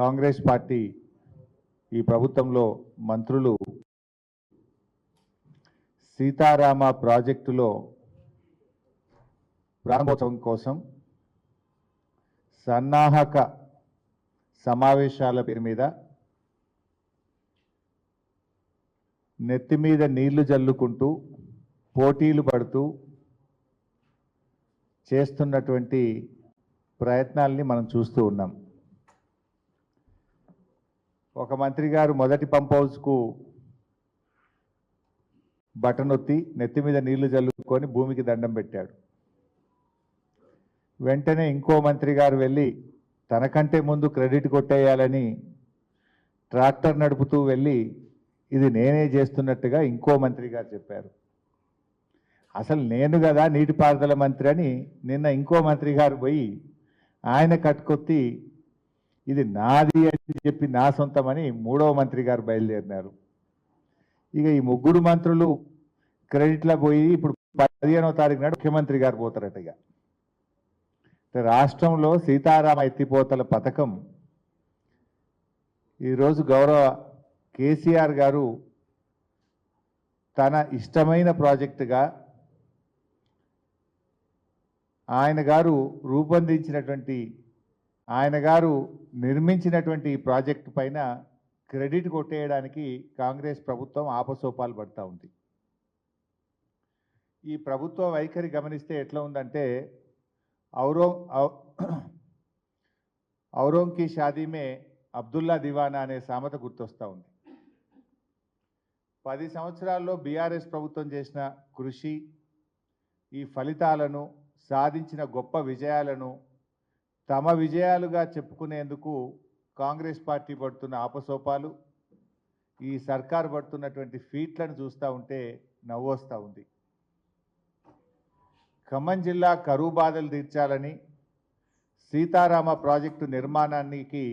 Congress party ఈ ప్రభుత్వంలో మంత్రులు సీతారామ ప్రాజెక్టులో ప్రారంభోత్సవం కోసం సన్నాహక సమావేశాల పేరు మీద నెత్తి మీద నీళ్ళు జల్లుకుంటూ పోటీలు పడుతూ చేస్తున్నటువంటి ప్రయత్నాల్ని మనం చూస్తూ ఉన్నాం. ఒక మంత్రి గారు మొదటి పంప్ హౌస్కు బటన్ ఒత్తి నెత్తి మీద నీళ్ళు జల్లుకొని భూమికి దండం పెట్టాడు. వెంటనే ఇంకో మంత్రి గారు వెళ్ళి తనకంటే ముందు క్రెడిట్ కొట్టేయాలని ట్రాక్టర్ నడుపుతూ వెళ్ళి ఇది నేనే చేస్తున్నట్టుగా ఇంకో మంత్రి గారు చెప్పారు. అసలు నేను కదా నీటిపారుదల మంత్రి అని నిన్న ఇంకో మంత్రి గారు పోయి ఆయన కట్టుకొత్తి ఇది నాది అని చెప్పి నా సొంతమని మూడవ మంత్రి గారు బయలుదేరినారు. ఇక ఈ ముగ్గురు మంత్రులు క్రెడిట్లో పోయి ఇప్పుడు పదిహేనవ తారీఖు నాడు ముఖ్యమంత్రి గారు పోతారట ఇక. రాష్ట్రంలో సీతారామ ఎత్తిపోతల పథకం ఈరోజు గౌరవ కేసీఆర్ గారు తన ఇష్టమైన ప్రాజెక్టుగా ఆయన గారు రూపొందించినటువంటి ఆయన గారు నిర్మించినటువంటి ఈ ప్రాజెక్టు పైన క్రెడిట్ కొట్టేయడానికి కాంగ్రెస్ ప్రభుత్వం ఆపసోపాలు పడతా ఉంది. ఈ ప్రభుత్వ వైఖరి గమనిస్తే ఎట్లా ఉందంటే ఔరో ఔరోంకి షాదీ మే అబ్దుల్లా దివానా అనే సామెత గుర్తొస్తూ ఉంది. పది సంవత్సరాల్లో బీఆర్ఎస్ ప్రభుత్వం చేసిన కృషి ఈ ఫలితాలను సాధించిన గొప్ప విజయాలను తమ విజయాలుగా చెప్పుకునేందుకు కాంగ్రెస్ పార్టీ పడుతున్న ఆపసోపాలు ఈ సర్కార్ పడుతున్నటువంటి ఫీట్లను చూస్తూ ఉంటే నవ్వొస్తూ ఉంది. ఖమ్మం జిల్లా కరువు బాధలు తీర్చాలని సీతారామ ప్రాజెక్టు నిర్మాణానికి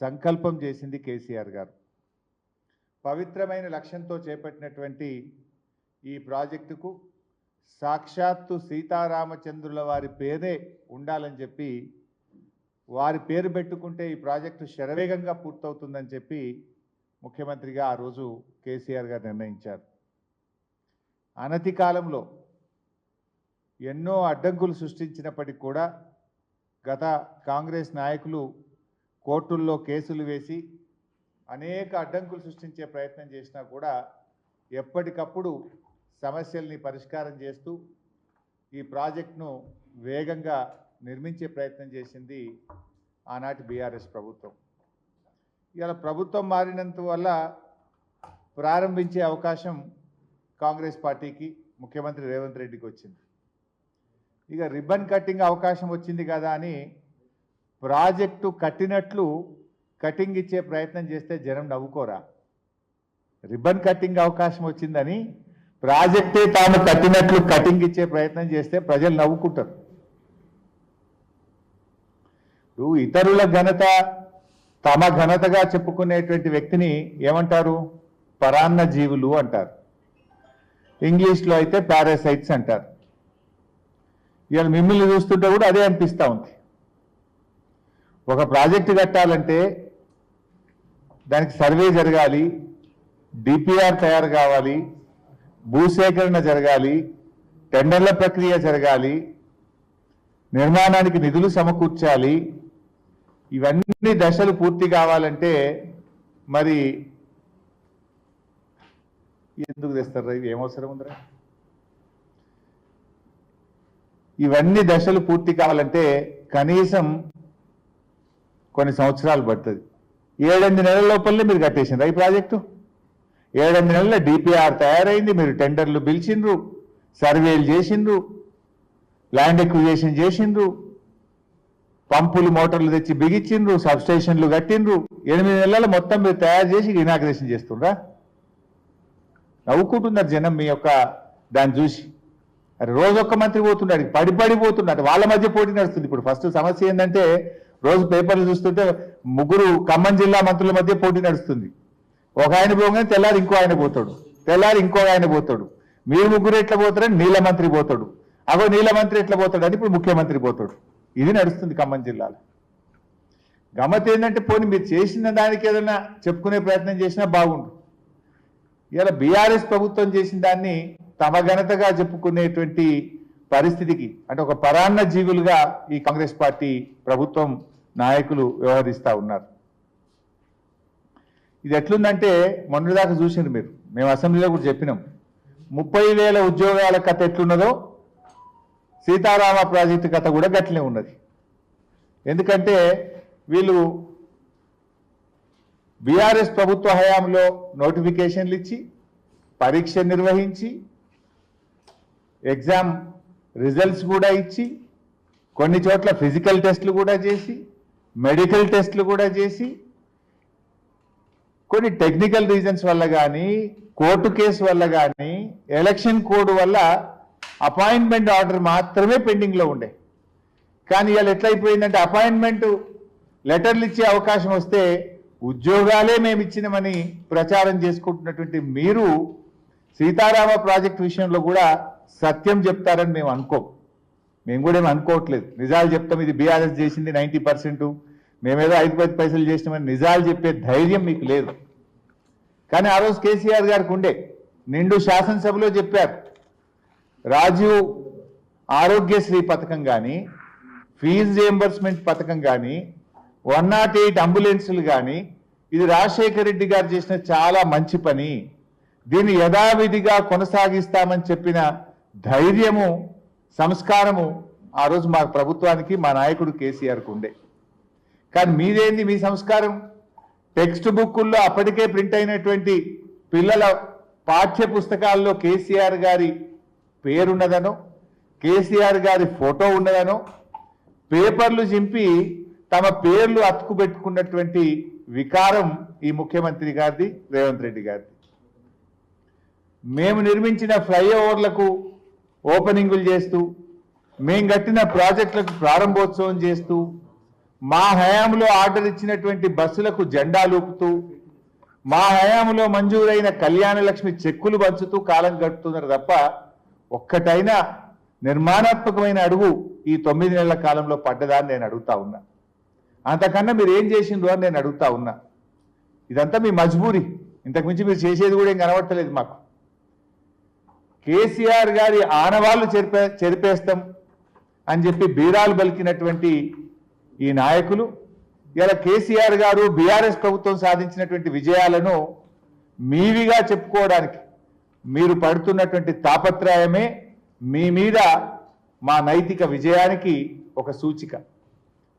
సంకల్పం చేసింది కేసీఆర్ గారు. పవిత్రమైన లక్ష్యంతో చేపట్టినటువంటి ఈ ప్రాజెక్టుకు సాక్షాత్తు సీతారామచంద్రుల వారి పేరే ఉండాలని చెప్పి వారి పేరు పెట్టుకుంటే ఈ ప్రాజెక్టు శరవేగంగా పూర్తవుతుందని చెప్పి ముఖ్యమంత్రిగా ఆ రోజు కేసీఆర్ గారు నిర్ణయించారు. అనతి కాలంలో ఎన్నో అడ్డంకులు సృష్టించినప్పటికీ కూడా గత కాంగ్రెస్ నాయకులు కోర్టుల్లో కేసులు వేసి అనేక అడ్డంకులు సృష్టించే ప్రయత్నం చేసినా కూడా ఎప్పటికప్పుడు సమస్యల్ని పరిష్కారం చేస్తూ ఈ ప్రాజెక్టును వేగంగా నిర్మించే ప్రయత్నం చేసింది ఆనాటి బీఆర్ఎస్ ప్రభుత్వం. ఇలా ప్రభుత్వం మారినంత వల్ల ప్రారంభించే అవకాశం కాంగ్రెస్ పార్టీకి ముఖ్యమంత్రి రేవంత్ రెడ్డికి వచ్చింది. ఇక రిబ్బన్ కట్టింగ్ అవకాశం వచ్చింది కదా అని ప్రాజెక్టు కట్టినట్లు కటింగ్ ఇచ్చే ప్రయత్నం చేస్తే జనం నవ్వుకోరా? రిబ్బన్ కట్టింగ్ అవకాశం వచ్చిందని ప్రాజెక్టే తాము కట్టినట్లు కటింగ్ ఇచ్చే ప్రయత్నం చేస్తే ప్రజలు నవ్వుకుంటారు. నువ్వు ఇతరుల ఘనత తమ ఘనతగా చెప్పుకునేటువంటి వ్యక్తిని ఏమంటారు? పరాన్న జీవులు అంటారు. ఇంగ్లీష్లో అయితే పారాసైట్స్ అంటారు. ఇవాళ మిమ్మల్ని చూస్తుంటే కూడా అదే అనిపిస్తూ ఉంది. ఒక ప్రాజెక్ట్ కట్టాలంటే దానికి సర్వే జరగాలి డిపిఆర్ తయారు కావాలి భూసేకరణ జరగాలి టెండర్ల ప్రక్రియ జరగాలి నిర్మాణానికి నిధులు సమకూర్చాలి ఇవన్నీ దశలు పూర్తి కావాలంటే మరి ఎందుకు తెస్తారు ఇవి ఏమవసరం ఉందిరా? ఇవన్నీ దశలు పూర్తి కావాలంటే కనీసం కొన్ని సంవత్సరాలు పడుతుంది. ఏడెనిమిది నెలల లోపలనే మీరు కట్టేసిండ్రు ఈ ప్రాజెక్టు. ఏడెనిమిది నెలల డిపిఆర్ తయారైంది మీరు టెండర్లు పిలిచిండ్రు సర్వేలు చేసిండ్రు ల్యాండ్ ఎక్విజేషన్ చేసిండ్రు పంపులు మోటార్లు తెచ్చి బిగించిండ్రు సబ్స్టేషన్లు కట్టిండ్రు. ఎనిమిది నెలలు మొత్తం మీరు తయారు చేసి ఇనాగ్రేషన్ చేస్తుండ్రా? నవ్వుకుంటున్నారు జనం మీ యొక్క దాన్ని చూసి. అరే రోజు ఒక్క మంత్రి పోతున్నాడు పడి పడి పోతున్నాడు వాళ్ళ మధ్య పోటీ నడుస్తుంది ఇప్పుడు. ఫస్ట్ సమస్య ఏంటంటే రోజు పేపర్లు చూస్తుంటే ముగ్గురు ఖమ్మం జిల్లా మంత్రుల మధ్య పోటీ నడుస్తుంది. ఒక ఆయన పోగానే తెల్లారి ఇంకో ఆయన పోతాడు. తెల్లారి ఇంకో ఆయన పోతాడు. మీరు ముగ్గురు ఎట్లా పోతారని నీలమంత్రి పోతాడు. అగో నీలమంత్రి ఎట్లా పోతాడు అని ఇప్పుడు ముఖ్యమంత్రి పోతాడు. ఇది నడుస్తుంది ఖమ్మం జిల్లాలో. గమ్మత్ ఏంటంటే పోనీ మీరు చేసిన దానికి ఏదైనా చెప్పుకునే ప్రయత్నం చేసినా బాగుండు. ఇలా బీఆర్ఎస్ ప్రభుత్వం చేసిన దాన్ని తమ ఘనతగా చెప్పుకునేటువంటి పరిస్థితికి అంటే ఒక పరాన్న జీవులుగా ఈ కాంగ్రెస్ పార్టీ ప్రభుత్వం నాయకులు వ్యవహరిస్తూ ఉన్నారు. ఇది ఎట్లుందంటే మొన్నటిదాకా చూసిండ్రు మీరు. మేము అసెంబ్లీలో కూడా చెప్పినాం. ముప్పై వేల ఉద్యోగాల కథ ఎట్లున్నదో సీతారామ ప్రాజెక్టు కథ కూడా గట్లనే ఉన్నది. ఎందుకంటే వీళ్ళు బీఆర్ఎస్ ప్రభుత్వ హయాంలో నోటిఫికేషన్లు ఇచ్చి పరీక్ష నిర్వహించి ఎగ్జామ్ రిజల్ట్స్ కూడా ఇచ్చి కొన్ని చోట్ల ఫిజికల్ టెస్ట్లు కూడా చేసి మెడికల్ టెస్ట్లు కూడా చేసి కొన్ని టెక్నికల్ రీజన్స్ వల్ల కానీ కోర్టు కేసు వల్ల కానీ ఎలక్షన్ కోడ్ వల్ల అపాయింట్మెంట్ ఆర్డర్ మాత్రమే పెండింగ్లో ఉండే. కానీ ఇవాళ ఎట్లయిపోయిందంటే అపాయింట్మెంట్ లెటర్లు ఇచ్చే అవకాశం వస్తే ఉద్యోగాలే మేము ఇచ్చినామని ప్రచారం చేసుకుంటున్నటువంటి మీరు సీతారామ ప్రాజెక్ట్ విషయంలో కూడా సత్యం చెప్తారని మేము అనుకోం. మేము కూడా ఏమి అనుకోవట్లేదు. నిజాలు చెప్తాం. ఇది బీఆర్ఎస్ చేసింది నైంటీ పర్సెంట్ మేమేదో ఐదు పది పైసలు చేసినామని నిజాలు చెప్పే ధైర్యం మీకు లేదు. కానీ ఆ రోజు కేసీఆర్ గారికి ఉండే. నిండు శాసనసభలో చెప్పారు. రాజీవ్ ఆరోగ్యశ్రీ పథకం కానీ ఫీజు రియంబర్స్మెంట్ పథకం కానీ వన్ నాట్ ఎయిట్ అంబులెన్సులు కానీ ఇది రాజశేఖర రెడ్డి గారు చేసిన చాలా మంచి పని. దీన్ని యథావిధిగా కొనసాగిస్తామని చెప్పిన ధైర్యము సంస్కారము ఆ రోజు మా ప్రభుత్వానికి మా నాయకుడు కేసీఆర్కు ఉండే. కానీ మీదేంది మీ సంస్కారం? టెక్స్ట్ బుక్కుల్లో అప్పటికే ప్రింట్ అయినటువంటి పిల్లల పాఠ్య పుస్తకాల్లో కేసీఆర్ గారి పేరున్నదనో కేసీఆర్ గారి ఫోటో ఉన్నదనో పేపర్లు చింపి తమ పేర్లు అతుకు పెట్టుకున్నటువంటి వికారం ఈ ముఖ్యమంత్రి గారిది రేవంత్ రెడ్డి గారిది. మేము నిర్మించిన ఫ్లైఓవర్లకు ఓపెనింగులు చేస్తూ మేము కట్టిన ప్రాజెక్టులకు ప్రారంభోత్సవం చేస్తూ మా హయాంలో ఆర్డర్ ఇచ్చినటువంటి బస్సులకు జెండా లూపుతూ మా హయాంలో మంజూరైన కళ్యాణలక్ష్మి చెక్కులు పంచుతూ కాలం గడుపుతున్నారు తప్ప ఒక్కటైనా నిర్మాణాత్మకమైన అడుగు ఈ తొమ్మిది నెలల కాలంలో పడ్డదా అని నేను అడుగుతా ఉన్నా. అంతకన్నా మీరు ఏం చేసిండ్రు అని నేను అడుగుతా ఉన్నా. ఇదంతా మీ మజ్బూరి. ఇంతకుమించి మీరు చేసేది కూడా ఏం కనబట్టలేదు మాకు. కేసీఆర్ గారి ఆనవాళ్ళు చెరిపే చెరిపేస్తాం అని చెప్పి బీరాలు బలికినటువంటి ఈ నాయకులు ఇలా కేసీఆర్ గారు బీఆర్ఎస్ ప్రభుత్వం సాధించినటువంటి విజయాలను మీవిగా చెప్పుకోవడానికి మీరు పడుతున్నటువంటి తాపత్రయమే మీ మీద మా నైతిక విజయానికి ఒక సూచిక.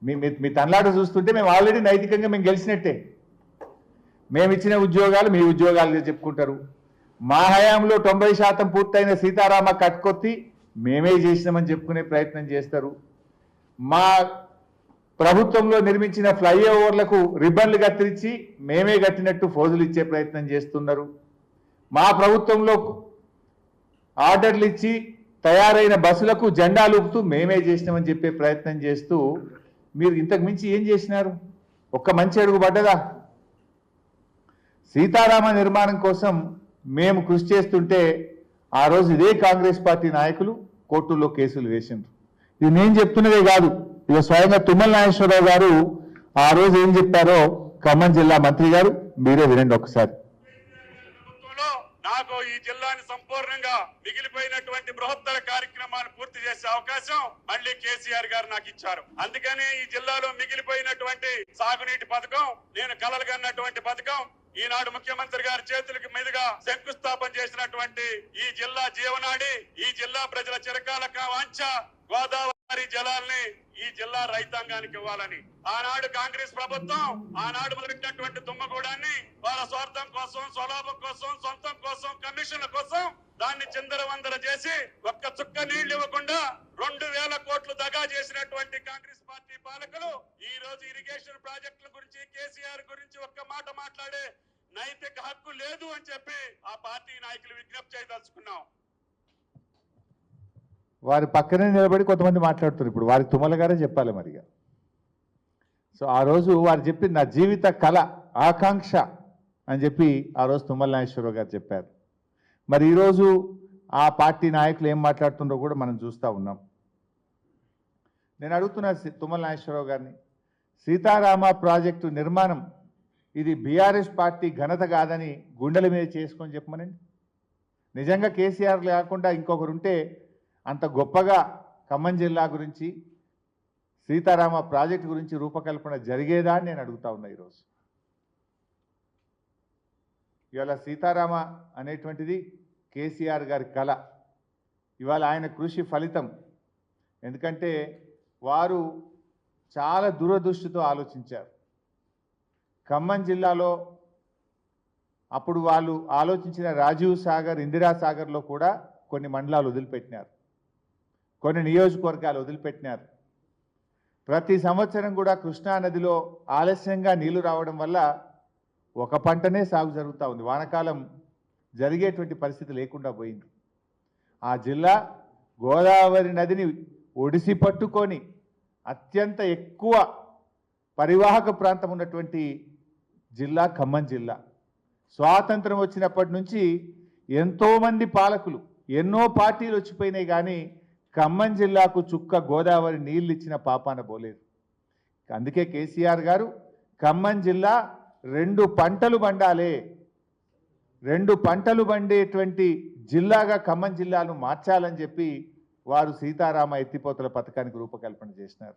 మీ మీ- మీ చూస్తుంటే మేము ఆల్రెడీ నైతికంగా మేము గెలిచినట్టే. మేము ఇచ్చిన ఉద్యోగాలు మీ ఉద్యోగాలు చెప్పుకుంటారు. మా హయాంలో తొంభై శాతం పూర్తయిన సీతారామ కట్కొత్తి మేమే చేసినామని చెప్పుకునే ప్రయత్నం చేస్తారు. మా ప్రభుత్వంలో నిర్మించిన ఫ్లైఓవర్లకు రిబ్బన్లు కత్తిరించి మేమే కట్టినట్టు ఫోజులు ఇచ్చే ప్రయత్నం చేస్తున్నారు. మా ప్రభుత్వంలో ఆర్డర్లు ఇచ్చి తయారైన బస్సులకు జెండాలు ఊపుతూ మేమే చేసినామని చెప్పే ప్రయత్నం చేస్తూ మీరు ఇంతకు మించి ఏం చేసినారు? ఒక్క మంచి అడుగు పడ్డదా? సీతారామ నిర్మాణం కోసం మేము కృషి చేస్తుంటే ఆ రోజు ఇదే కాంగ్రెస్ పార్టీ నాయకులు కోర్టుల్లో కేసులు వేసిండ్రు. ఇది నేను చెప్తున్నదే కాదు. ఇక స్వయంగా తుమ్మల నాగేశ్వరరావు గారు ఆ రోజు ఏం చెప్పారో ఖమ్మం జిల్లా మంత్రి గారు మీరే వినండి ఒకసారి. నాకు ఈ జిల్లాని సంపూర్ణంగా మిగిలిపోయినటువంటి బృహత్తర కార్యక్రమాన్ని పూర్తి చేసే అవకాశం మళ్ళీ కేసీఆర్ గారు నాకు ఇచ్చారు. అందుకనే ఈ జిల్లాలో మిగిలిపోయినటువంటి సాగునీటి పథకం నేను కలలుగన్నటువంటి పథకం ఈనాడు ముఖ్యమంత్రి గారి చేతులకి మీదుగా శంకుస్థాపన చేసినటువంటి ఈ జిల్లా జీవనాడి ఈ జిల్లా ప్రజల చిరకాల వాంఛ గోదావరి జలాల్ని ఈ జిల్లా రైతాంగానికి ఇవ్వాలని. ఆనాడు కాంగ్రెస్ ప్రభుత్వం ఆనాడు మొదలెట్టినటువంటి తుమ్మగూడాన్ని వాళ్ళ స్వార్థం కోసం స్వలాభం కోసం సొంతం కోసం కమిషన్ల కోసం దాన్ని చిందరవందర చేసి ఒక్క చుక్క నీళ్ళు ఇవ్వకుండా రెండు వేల కోట్లు దగా చేసినటువంటి కాంగ్రెస్ పార్టీ పాలకులు ఈ రోజు ఇరిగేషన్ ప్రాజెక్టుల గురించి కేసీఆర్ గురించి ఒక్క మాట మాట్లాడే నైతిక హక్కు లేదు అని చెప్పి ఆ పార్టీ నాయకులు విజ్ఞప్తి చేయదలుచుకున్నాం. వారి పక్కనే నిలబడి కొంతమంది మాట్లాడుతున్నారు ఇప్పుడు వారి తుమ్మల గారే చెప్పాలి మరిగా. సో ఆ రోజు వారు చెప్పి నా జీవిత కళ ఆకాంక్ష అని చెప్పి ఆ రోజు తుమ్మల నాగేశ్వరరావు గారు చెప్పారు. మరి ఈరోజు ఆ పార్టీ నాయకులు ఏం మాట్లాడుతుండో కూడా మనం చూస్తూ ఉన్నాం. నేను అడుగుతున్నా తుమ్మల నాగేశ్వరరావు గారిని సీతారామ ప్రాజెక్టు నిర్మాణం ఇది బీఆర్ఎస్ పార్టీ ఘనత కాదని గుండెల మీద చేసుకొని చెప్పమనండి. నిజంగా కేసీఆర్ లేకుండా ఇంకొకరు ఉంటే అంత గొప్పగా ఖమ్మం జిల్లా గురించి సీతారామ ప్రాజెక్టు గురించి రూపకల్పన జరిగేదా అని నేను అడుగుతా ఉన్నా ఈరోజు. ఇవాళ సీతారామ అనేటువంటిది కేసీఆర్ గారి కళ. ఇవాళ ఆయన కృషి ఫలితం. ఎందుకంటే వారు చాలా దూరదృష్టితో ఆలోచించారు. ఖమ్మం జిల్లాలో అప్పుడు వాళ్ళు ఆలోచించిన రాజీవ్ సాగర్ ఇందిరా సాగర్లో కూడా కొన్ని మండలాలు వదిలిపెట్టినారు. కొన్ని నియోజకవర్గాలు వదిలిపెట్టినారు. ప్రతి సంవత్సరం కూడా కృష్ణా నదిలో ఆలస్యంగా నీళ్ళు రావడం వల్ల ఒక పంటనే సాగు జరుగుతూ ఉంది. వానకాలం జరిగేటువంటి పరిస్థితి లేకుండా పోయింది. ఆ జిల్లా గోదావరి నదిని ఒడిసి పట్టుకొని అత్యంత ఎక్కువ పరివాహక ప్రాంతం ఉన్నటువంటి జిల్లా ఖమ్మం జిల్లా. స్వాతంత్రం వచ్చినప్పటి నుంచి ఎంతోమంది పాలకులు ఎన్నో పార్టీలు వచ్చిపోయినాయి కానీ ఖమ్మం జిల్లాకు చుక్క గోదావరి నీళ్ళు ఇచ్చిన పాపాన పోలేదు. అందుకే కేసీఆర్ గారు ఖమ్మం జిల్లా రెండు పంటలు పండాలే. రెండు పంటలు పండేటువంటి జిల్లాగా ఖమ్మం జిల్లాను మార్చాలని చెప్పి వారు సీతారామ ఎత్తిపోతల పథకానికి రూపకల్పన చేసినారు.